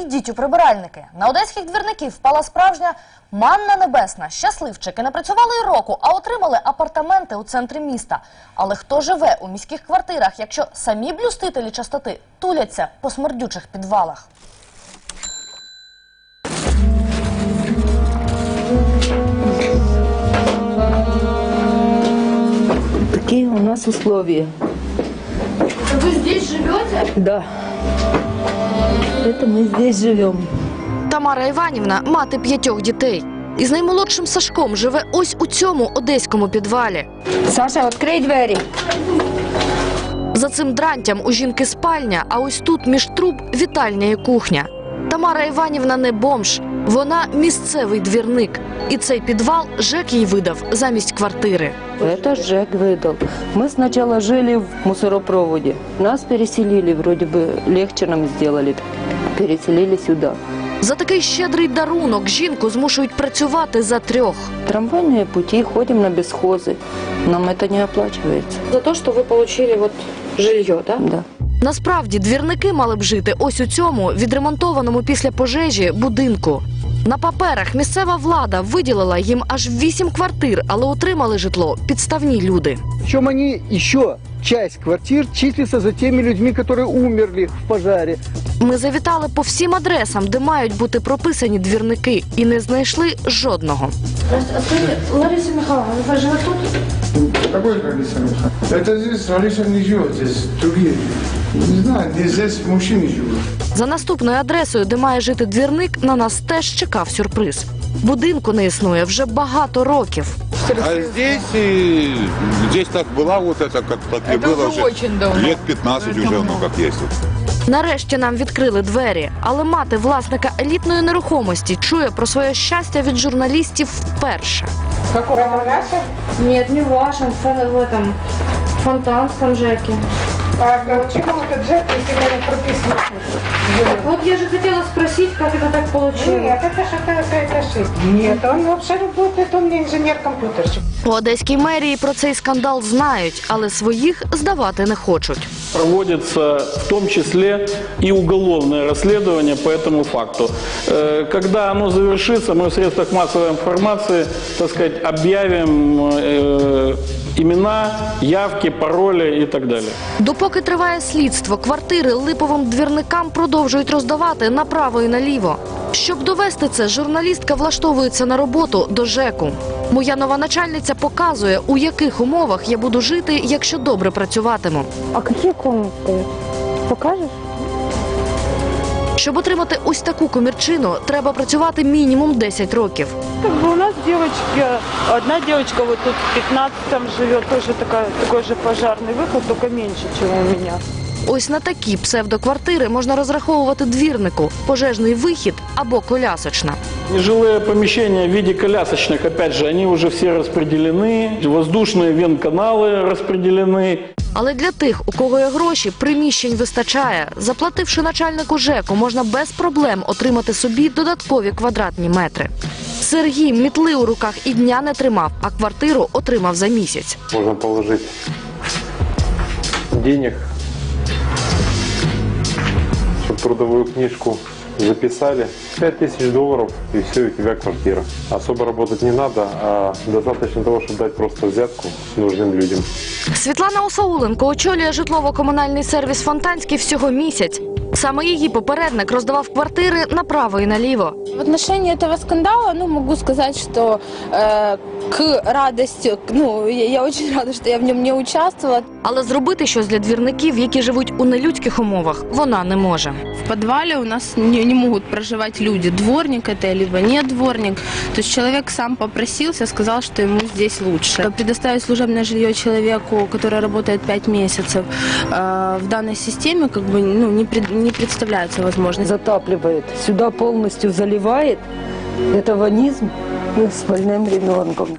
ідіть у прибиральники. На одеських двірників впала справжня манна небесна. Щасливчики не працювали й року, а отримали апартаменти у центрі міста. Але хто живе у міських квартирах, якщо самі блюстителі чистоти туляться по смердючих підвалах? Такие у нас условия. Ви здесь живете? Да. Это мы здесь живем. Тамара Іванівна мати п'ятьох дітей. Із наймолодшим Сашком живе ось у цьому одеському підвалі. Саша, відкрий двері. За цим дрантям у жінки спальня, а ось тут між труб вітальня і кухня. Тамара Іванівна не бомж, вона місцевий двірник. І цей підвал ЖЕК їй видав замість квартири. Это Жек выдал. Мы сначала жили в мусоропроводе. Нас переселили, вроде бы легче нам сделали. Переселили сюда. За такий щедрий дарунок жінку змушують працювати за трьох. Трамвайные пути, ходим на бесхозы. Нам это не оплачивается. За то, что вы получили вот жилье, да? Да. Насправді двірники мали б жити ось у цьому відремонтованому після пожежі будинку. На паперах місцева влада виділила їм аж вісім квартир, але отримали житло підставні люди. Причем они еще часть квартир числится за теми людьми, которые умерли в пожаре. Ми завітали по всім адресам, де мають бути прописані двірники, і не знайшли жодного. Лариса Михайловна, вы живете тут? Какой Лариса Михайловна? Это здесь Лариса не живет, здесь другие. Не знаю, здесь, здесь мужчины живут. За наступною адресою, де має жити двірник, на нас теж чекав сюрприз. Будинку не існує вже багато років. А здесь, и, здесь так была вот это, как, как и было уже. Лет 15 уже, ну как есть. Нарешті нам відкрили двері, але мати власника елітної нерухомості чує про своє щастя від журналістів вперше. Нет, не в це в, в этом фонтанском ЖЭКе. А почему этот ЖЭК, если у меня прописано? Вот я же хотела спросить, как это так получилось. Нет, это же какая-то ошибка. Нет, он вообще работает, он мне инженер-компьютерщик. У одеській мерії про цей скандал знають, але своїх здавати не хочуть. Проводится в том числе и уголовное расследование по этому факту. Э, Когда оно завершится, мы в средствах массовой информации, так сказать, объявим э, имена, явки, пароли и так далее. Допоки триває слідство, квартири липовим двірникам продовжують роздавати направо і наліво. Щоб довести це, журналістка влаштовується на роботу до ЖЕКу. Моя нова начальниця показує, у яких умовах я буду жити, якщо добре працюватиму. А які кімнати? Покажешь? Щоб отримати ось таку комірчину, треба працювати мінімум 10 років. Как бы у нас девочки, одна девочка вот тут в 15 живет, тоже такая, такой же пожарный выход, только меньше, чем у меня. Ось на такі псевдоквартири можна розраховувати двірнику, пожежний вихід або колясочна. Нежилые помещения в виде колясочных, опять же, они уже все распределены, воздушные вентканалы распределены. Але для тих, у кого є гроші, приміщень вистачає. Заплативши начальнику ЖЕКу, можна без проблем отримати собі додаткові квадратні метри. Сергій мітли у руках і дня не тримав, а квартиру отримав за місяць. можно положить денег, чтобы трудовую книжку записали. 5000 долларов и все, у тебя квартира. Особо работать не надо, а достаточно того, чтобы дать просто взятку нужным людям. Світлана Осауленко очолює житлово-комунальний сервіс Фонтанський всього місяць. Саме її попередник роздавав квартири направо і наліво. В отношении этого скандала, ну, могу сказать, что э, к радости, ну, я, я очень рада, что я в нем не участвовала. Але зробити щось для двірників, які живуть у нелюдських умовах, вона не може. В подвале у нас не, не могут проживать люди. Дворник это, либо не дворник. То есть человек сам попросился, сказал, что ему здесь лучше. Предоставить служебное жилье человеку, который работает 5 месяцев, э, в данной системе как бы ну, не, пред- не представляется возможность. Затапливает. Сюда полностью заливает. Это ванизм с больным ребенком.